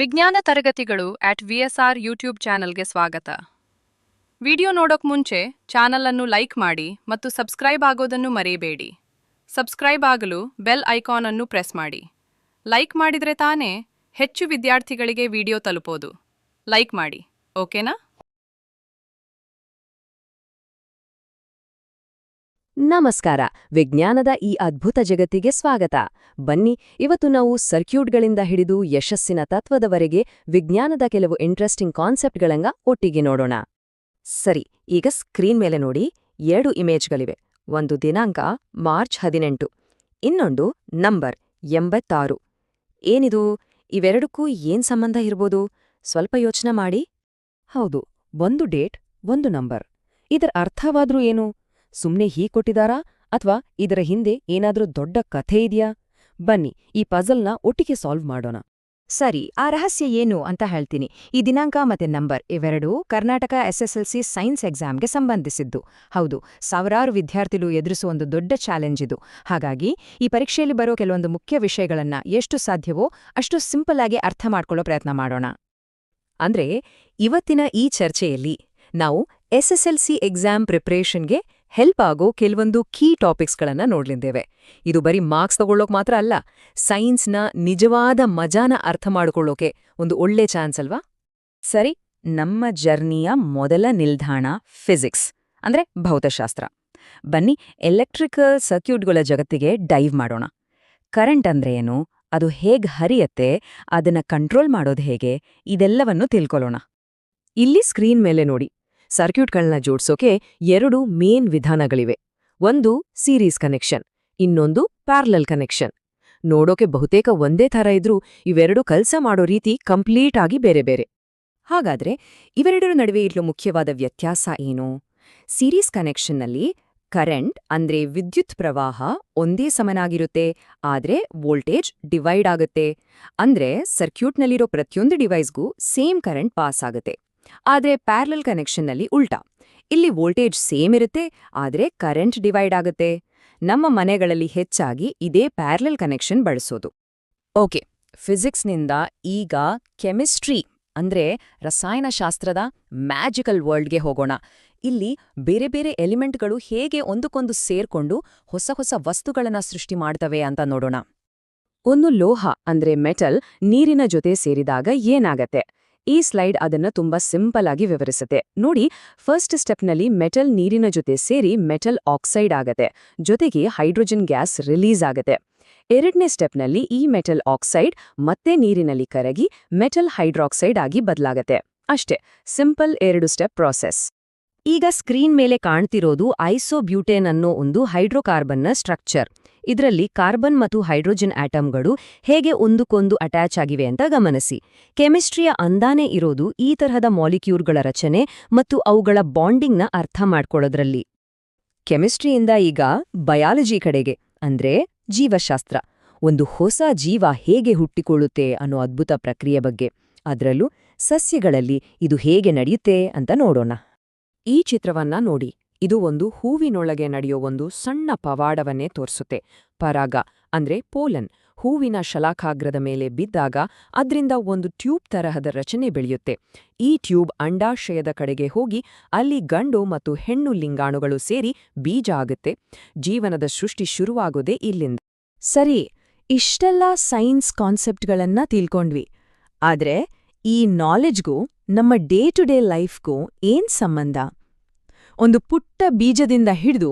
ವಿಜ್ಞಾನ ತರಗತಿಗಳು at ವಿಎಸ್ಆರ್ YouTube ಚಾನಲ್ಗೆ ಸ್ವಾಗತ. ವಿಡಿಯೋ ನೋಡೋಕ್ ಮುಂಚೆ ಚಾನಲ್ ಅನ್ನು ಲೈಕ್ ಮಾಡಿ ಮತ್ತು ಸಬ್ಸ್ಕ್ರೈಬ್ ಆಗೋದನ್ನು ಮರೆಯಬೇಡಿ. ಸಬ್ಸ್ಕ್ರೈಬ್ ಆಗಲು ಬೆಲ್ ಐಕಾನ್ ಅನ್ನು ಪ್ರೆಸ್ ಮಾಡಿ. ಲೈಕ್ ಮಾಡಿದ್ರೆ ತಾನೇ ಹೆಚ್ಚು ವಿದ್ಯಾರ್ಥಿಗಳಿಗೆ ವಿಡಿಯೋ ತಲುಪೋದು. ಲೈಕ್ ಮಾಡಿ, ಓಕೆನಾ? ನಮಸ್ಕಾರ. ವಿಜ್ಞಾನದ ಈ ಅದ್ಭುತ ಜಗತ್ತಿಗೆ ಸ್ವಾಗತ. ಬನ್ನಿ, ಇವತ್ತು ನಾವು ಸರ್ಕ್ಯೂಟ್ಗಳಿಂದ ಹಿಡಿದು ಯಶಸ್ಸಿನ ತತ್ವದವರೆಗೆ ವಿಜ್ಞಾನದ ಕೆಲವು ಇಂಟ್ರೆಸ್ಟಿಂಗ್ ಕಾನ್ಸೆಪ್ಟ್ಗಳಂಗ ಒಟ್ಟಿಗೆ ನೋಡೋಣ. ಸರಿ, ಈಗ ಸ್ಕ್ರೀನ್ ಮೇಲೆ ನೋಡಿ, ಎರಡು ಇಮೇಜ್ಗಳಿವೆ. ಒಂದು ದಿನಾಂಕ, ಮಾರ್ಚ್ ಹದಿನೆಂಟು. ಇನ್ನೊಂದು ನಂಬರ್, ಎಂಬತ್ತಾರು. ಏನಿದು? ಇವೆರಡಕ್ಕೂ ಏನ್ ಸಂಬಂಧ ಇರ್ಬೋದು? ಸ್ವಲ್ಪ ಯೋಚನೆ ಮಾಡಿ. ಹೌದು, ಒಂದು ಡೇಟ್, ಒಂದು ನಂಬರ್. ಇದರ ಅರ್ಥವಾದ್ರೂ ಏನು? ಸುಮ್ನೆ ಹೀ ಕೊಟ್ಟಿದಾರಾ? ಅಥವಾ ಇದರ ಹಿಂದೆ ಏನಾದ್ರೂ ದೊಡ್ಡ ಕಥೆ ಇದೆಯಾ? ಬನ್ನಿ, ಈ ಪಜಲ್ನ ಒಟ್ಟಿಗೆ ಸಾಲ್ವ್ ಮಾಡೋಣ. ಸರಿ, ಆ ರಹಸ್ಯ ಏನು ಅಂತ ಹೇಳ್ತೀನಿ. ಈ ದಿನಾಂಕ ಮತ್ತೆ ನಂಬರ್ ಇವೆರಡೂ ಕರ್ನಾಟಕ ಎಸ್ಎಸ್ಎಲ್ಸಿ ಸೈನ್ಸ್ ಎಕ್ಸಾಮ್ಗೆ ಸಂಬಂಧಿಸಿದ್ದು. ಹೌದು, ಸಾವಿರಾರು ವಿದ್ಯಾರ್ಥಿಗಳು ಎದುರಿಸುವ ಒಂದು ದೊಡ್ಡ ಚಾಲೆಂಜ್ ಇದು. ಹಾಗಾಗಿ, ಈ ಪರೀಕ್ಷೆಯಲ್ಲಿ ಬರೋ ಕೆಲವೊಂದು ಮುಖ್ಯ ವಿಷಯಗಳನ್ನ ಎಷ್ಟು ಸಾಧ್ಯವೋ ಅಷ್ಟು ಸಿಂಪಲ್ ಆಗಿ ಅರ್ಥ ಮಾಡ್ಕೊಳ್ಳೋ ಪ್ರಯತ್ನ ಮಾಡೋಣ. ಅಂದ್ರೆ, ಇವತ್ತಿನ ಈ ಚರ್ಚೆಯಲ್ಲಿ ನಾವು ಎಸ್ಎಸ್ಎಲ್ಸಿ ಎಕ್ಸಾಮ್ ಪ್ರಿಪ್ರೇಷನ್ಗೆ ಹೆಲ್ಪ್ ಆಗೋ ಕೆಲವೊಂದು ಕೀ ಟಾಪಿಕ್ಸ್ಗಳನ್ನು ನೋಡ್ಲಿದ್ದೇವೆ ಇದು ಬರೀ ಮಾರ್ಕ್ಸ್ ತಗೊಳ್ಳೋಕೆ ಮಾತ್ರ ಅಲ್ಲ, ಸೈನ್ಸ್ನ ನಿಜವಾದ ಮಜಾನ ಅರ್ಥ ಮಾಡಿಕೊಳ್ಳೋಕೆ ಒಂದು ಒಳ್ಳೆ ಚಾನ್ಸ್ ಅಲ್ವಾ? ಸರಿ, ನಮ್ಮ ಜರ್ನಿಯ ಮೊದಲ ನಿಲ್ದಾಣ ಫಿಸಿಕ್ಸ್, ಅಂದ್ರೆ ಭೌತಶಾಸ್ತ್ರ. ಬನ್ನಿ, ಎಲೆಕ್ಟ್ರಿಕಲ್ ಸರ್ಕ್ಯೂಟ್ಗಳ ಜಗತ್ತಿಗೆ ಡೈವ್ ಮಾಡೋಣ. ಕರೆಂಟ್ ಅಂದ್ರೆ ಏನು? ಅದು ಹೇಗ್ ಹರಿಯತ್ತೆ? ಅದನ್ನ ಕಂಟ್ರೋಲ್ ಮಾಡೋದು ಹೇಗೆ? ಇದೆಲ್ಲವನ್ನು ತಿಳ್ಕೊಳ್ಳೋಣ. ಇಲ್ಲಿ ಸ್ಕ್ರೀನ್ ಮೇಲೆ ನೋಡಿ. ಸರ್ಕ್ಯೂಟ್ಗಳನ್ನ ಜೋಡಿಸೋಕೆ ಎರಡು ಮೇನ್ ವಿಧಾನಗಳಿವೆ. ಒಂದು ಸೀರೀಸ್ ಕನೆಕ್ಷನ್, ಇನ್ನೊಂದು ಪ್ಯಾರ್ಲಲ್ ಕನೆಕ್ಷನ್. ನೋಡೋಕೆ ಬಹುತೇಕ ಒಂದೇ ಥರ ಇದ್ರೂ ಇವೆರಡು ಕೆಲಸ ಮಾಡೋ ರೀತಿ ಕಂಪ್ಲೀಟ್ ಆಗಿ ಬೇರೆ ಬೇರೆ. ಹಾಗಾದ್ರೆ ಇವೆರಡರ ನಡುವೆ ಇರಲು ಮುಖ್ಯವಾದ ವ್ಯತ್ಯಾಸ ಏನು? ಸೀರೀಸ್ ಕನೆಕ್ಷನ್ನಲ್ಲಿ ಕರೆಂಟ್ ಅಂದ್ರೆ ವಿದ್ಯುತ್ ಪ್ರವಾಹ ಒಂದೇ ಸಮನಾಗಿರುತ್ತೆ, ಆದ್ರೆ ವೋಲ್ಟೇಜ್ ಡಿವೈಡ್ ಆಗುತ್ತೆ. ಅಂದ್ರೆ ಸರ್ಕ್ಯೂಟ್ನಲ್ಲಿರೋ ಪ್ರತಿಯೊಂದು ಡಿವೈಸ್ಗೂ ಸೇಮ್ ಕರೆಂಟ್ ಪಾಸ್ ಆಗುತ್ತೆ. ಆದ್ರೆ ಪ್ಯಾರಲಲ್ ಕನೆಕ್ಷನ್ನಲ್ಲಿ ಉಲ್ಟಾ. ಇಲ್ಲಿ ವೋಲ್ಟೇಜ್ ಸೇಮ್ ಇರುತ್ತೆ, ಆದ್ರೆ ಕರೆಂಟ್ ಡಿವೈಡ್ ಆಗುತ್ತೆ. ನಮ್ಮ ಮನೆಗಳಲ್ಲಿ ಹೆಚ್ಚಾಗಿ ಇದೇ ಪ್ಯಾರಲಲ್ ಕನೆಕ್ಷನ್ ಬಳಸೋದು. ಓಕೆ ಫಿಸಿಕ್ಸ್ನಿಂದ ಈಗ ಕೆಮಿಸ್ಟ್ರಿ ಅಂದ್ರೆ ರಸಾಯನಶಾಸ್ತ್ರದ ಮ್ಯಾಜಿಕಲ್ ವರ್ಲ್ಡ್ಗೆ ಹೋಗೋಣ. ಇಲ್ಲಿ ಬೇರೆ ಬೇರೆ ಎಲಿಮೆಂಟ್ಗಳು ಹೇಗೆ ಒಂದಕ್ಕೊಂದು ಸೇರ್ಕೊಂಡು ಹೊಸ ಹೊಸ ವಸ್ತುಗಳನ್ನು ಸೃಷ್ಟಿ ಮಾಡ್ತವೆ ಅಂತ ನೋಡೋಣ. ಒಂದು ಲೋಹ ಅಂದ್ರೆ ಮೆಟಲ್ ನೀರಿನ ಜೊತೆ ಸೇರಿದಾಗ ಏನಾಗತ್ತೆ? ಈ ಸ್ಲೈಡ್ ಅದನ್ನ ತುಂಬಾ ಸಿಂಪಲ್ ಆಗಿ ವಿವರಿಸುತ್ತೆ. ನೋಡಿ, ಫಸ್ಟ್ ಸ್ಟೆಪ್ನಲ್ಲಿ ಮೆಟಲ್ ನೀರಿನ ಜೊತೆ ಸೇರಿ ಮೆಟಲ್ ಆಕ್ಸೈಡ್ ಆಗತ್ತೆ. ಜೊತೆಗೆ ಹೈಡ್ರೋಜನ್ ಗ್ಯಾಸ್ ರಿಲೀಸ್ ಆಗತ್ತೆ. ಎರಡನೇ ಸ್ಟೆಪ್ನಲ್ಲಿ ಈ ಮೆಟಲ್ ಆಕ್ಸೈಡ್ ಮತ್ತೆ ನೀರಿನಲ್ಲಿ ಕರಗಿ ಮೆಟಲ್ ಹೈಡ್ರಾಕ್ಸೈಡ್ ಆಗಿ ಬದಲಾಗತ್ತೆ. ಅಷ್ಟೇ, ಸಿಂಪಲ್ ಎರಡು ಸ್ಟೆಪ್ ಪ್ರಾಸೆಸ್. ಈಗ ಸ್ಕ್ರೀನ್ ಮೇಲೆ ಕಾಣ್ತಿರೋದು ಐಸೋಬ್ಯೂಟೇನ್ ಅನ್ನೋ ಒಂದು ಹೈಡ್ರೋಕಾರ್ಬನ್ನ ಸ್ಟ್ರಕ್ಚರ್. ಇದರಲ್ಲಿ ಕಾರ್ಬನ್ ಮತ್ತು ಹೈಡ್ರೋಜನ್ ಆಟಮ್ಗಳು ಹೇಗೆ ಒಂದಕ್ಕೊಂದು ಅಟ್ಯಾಚ್ ಆಗಿವೆ ಅಂತ ಗಮನಿಸಿ. ಕೆಮಿಸ್ಟ್ರಿಯ ಅಂದಾನೆ ಇರೋದು ಈ ತರಹದ ಮಾಲಿಕ್ಯೂಲ್ಗಳ ರಚನೆ ಮತ್ತು ಅವುಗಳ ಬಾಂಡಿಂಗ್ನ ಅರ್ಥ ಮಾಡ್ಕೊಳ್ಳೋದ್ರಲ್ಲಿ. ಕೆಮಿಸ್ಟ್ರಿಯಿಂದ ಈಗ ಬಯಾಲಜಿ ಕಡೆಗೆ, ಅಂದ್ರೆ ಜೀವಶಾಸ್ತ್ರ. ಒಂದು ಹೊಸ ಜೀವ ಹೇಗೆ ಹುಟ್ಟಿಕೊಳ್ಳುತ್ತೆ ಅನ್ನೋ ಅದ್ಭುತ ಪ್ರಕ್ರಿಯೆ ಬಗ್ಗೆ. ಅದರಲ್ಲೂ ಸಸ್ಯಗಳಲ್ಲಿ ಇದು ಹೇಗೆ ನಡೆಯುತ್ತೆ ಅಂತ ನೋಡೋಣ. ಈ ಚಿತ್ರವನ್ನ ನೋಡಿ. ಇದು ಒಂದು ಹೂವಿನೊಳಗೆ ನಡೆಯೋ ಒಂದು ಸಣ್ಣ ಪವಾಡವನ್ನೇ ತೋರಿಸುತ್ತೆ. ಪರಾಗ ಅಂದ್ರೆ ಪೋಲನ್. ಹೂವಿನ ಶಲಾಖಾಗ್ರದ ಮೇಲೆ ಬಿದ್ದಾಗ ಅದರಿಂದ ಒಂದು ಟ್ಯೂಬ್ ತರಹದ ರಚನೆ ಬೆಳೆಯುತ್ತೆ. ಈ ಟ್ಯೂಬ್ ಅಂಡಾಶಯದ ಕಡೆಗೆ ಹೋಗಿ ಅಲ್ಲಿ ಗಂಡು ಮತ್ತು ಹೆಣ್ಣು ಲಿಂಗಾಣುಗಳು ಸೇರಿ ಬೀಜ ಆಗುತ್ತೆ. ಜೀವನದ ಸೃಷ್ಟಿ ಶುರುವಾಗೋದೇ ಇಲ್ಲಿಂದ. ಸರಿ, ಇಷ್ಟೆಲ್ಲ ಸೈನ್ಸ್ ಕಾನ್ಸೆಪ್ಟ್ಗಳನ್ನ ತಿಳ್ಕೊಂಡ್ವಿ. ಆದ್ರೆ ಈ ನಾಲೆಜ್ಗೂ ನಮ್ಮ ಡೇ ಟು ಡೇ ಲೈಫ್ಗೂ ಏನ್ ಸಂಬಂಧ? ಒಂದು ಪುಟ್ಟ ಬೀಜದಿಂದ ಹಿಡಿದು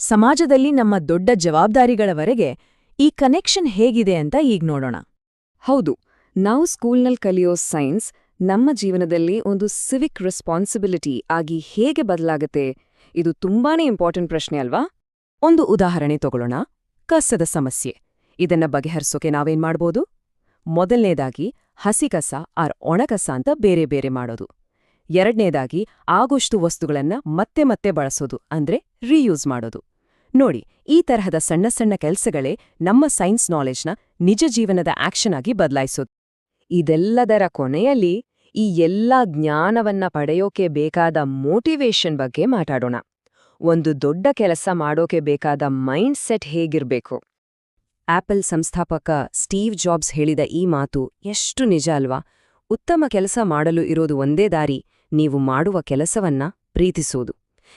ಸಮಾಜದಲ್ಲಿ ನಮ್ಮ ದೊಡ್ಡ ಜವಾಬ್ದಾರಿಗಳವರೆಗೆ ಈ ಕನೆಕ್ಷನ್ ಹೇಗಿದೆ ಅಂತ ಈಗ ನೋಡೋಣ. ಹೌದು, ನಾವು ಸ್ಕೂಲ್ನಲ್ಲಿ ಕಲಿಯೋ ಸೈನ್ಸ್ ನಮ್ಮ ಜೀವನದಲ್ಲಿ ಒಂದು ಸಿವಿಕ್ ರೆಸ್ಪಾನ್ಸಿಬಿಲಿಟಿ ಆಗಿ ಹೇಗೆ ಬದಲಾಗುತ್ತೆ, ಇದು ತುಂಬಾನೇ ಇಂಪಾರ್ಟೆಂಟ್ ಪ್ರಶ್ನೆ ಅಲ್ವಾ? ಒಂದು ಉದಾಹರಣೆ ತಗೊಳ್ಳೋಣ. ಕಸದ ಸಮಸ್ಯೆ. ಇದನ್ನ ಬಗೆಹರಿಸೋಕೆ ನಾವೇನ್ ಮಾಡ್ಬೋದು? ಮೊದಲನೇದಾಗಿ, ಹಸಿ ಕಸ ಆರ್ ಒಣಕಸ ಅಂತ ಬೇರೆ ಬೇರೆ ಮಾಡೋದು. ಎರಡನೇದಾಗಿ ಆಗೋಷ್ಟು ವಸ್ತುಗಳನ್ನ ಮತ್ತೆ ಮತ್ತೆ ಬಳಸೋದು, ಅಂದ್ರೆ ರೀಯೂಸ್ ಮಾಡೋದು. ನೋಡಿ, ಈ ತರಹದ ಸಣ್ಣ ಸಣ್ಣ ಕೆಲಸಗಳೇ ನಮ್ಮ ಸೈನ್ಸ್ ನಾಲೆಜ್ನ ನಿಜ ಜೀವನದ ಆಕ್ಷನ್ ಆಗಿ ಬದಲಾಯಿಸೋದು. ಇದೆಲ್ಲದರ ಕೊನೆಯಲ್ಲಿ ಈ ಎಲ್ಲ ಜ್ಞಾನವನ್ನ ಪಡೆಯೋಕೆ ಬೇಕಾದ ಮೋಟಿವೇಶನ್ ಬಗ್ಗೆ ಮಾತಾಡೋಣ. ಒಂದು ದೊಡ್ಡ ಕೆಲಸ ಮಾಡೋಕೆ ಬೇಕಾದ ಮೈಂಡ್ ಸೆಟ್ ಹೇಗಿರ್ಬೇಕು? ಆಪಲ್ ಸಂಸ್ಥಾಪಕ ಸ್ಟೀವ್ ಜಾಬ್ಸ್ ಹೇಳಿದ ಈ ಮಾತು ಎಷ್ಟು ನಿಜ ಅಲ್ವಾ? ಉತ್ತಮ ಕೆಲಸ ಮಾಡಲು ಇರೋದು ಒಂದೇ ದಾರಿ. ನೀವು ಮಾಡುವ ಕೆಲಸವನ್ನ ಪ್ರೀತಿಸೋದು.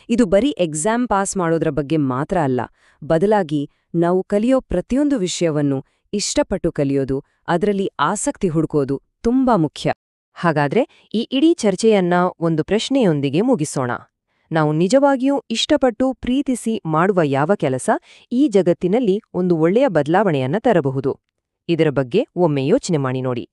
ಇದು ಬರೀ ಎಕ್ಸಾಮ್ ಪಾಸ್ ಮಾಡೋದ್ರ ಬಗ್ಗೆ ಮಾತ್ರ ಅಲ್ಲ. ಬದಲಾಗಿ ನಾವು ಕಲಿಯೋ ಪ್ರತಿಯೊಂದು ವಿಷಯವನ್ನು ಇಷ್ಟಪಟ್ಟು ಕಲಿಯೋದು, ಅದರಲ್ಲಿ ಆಸಕ್ತಿ ಹುಡುಕೋದು ತುಂಬಾ ಮುಖ್ಯ. ಹಾಗಾದ್ರೆ ಈ ಇಡೀ ಚರ್ಚೆಯನ್ನ ಒಂದು ಪ್ರಶ್ನೆಯೊಂದಿಗೆ ಮುಗಿಸೋಣ. ನಾವು ನಿಜವಾಗಿಯೂ ಇಷ್ಟಪಟ್ಟು ಪ್ರೀತಿಸಿ ಮಾಡುವ ಯಾವ ಕೆಲಸ ಈ ಜಗತ್ತಿನಲ್ಲಿ ಒಂದು ಒಳ್ಳೆಯ ಬದಲಾವಣೆಯನ್ನ ತರಬಹುದು. ಇದರ ಬಗ್ಗೆ ಒಮ್ಮೆ ಯೋಚನೆ ಮಾಡಿ ನೋಡಿ.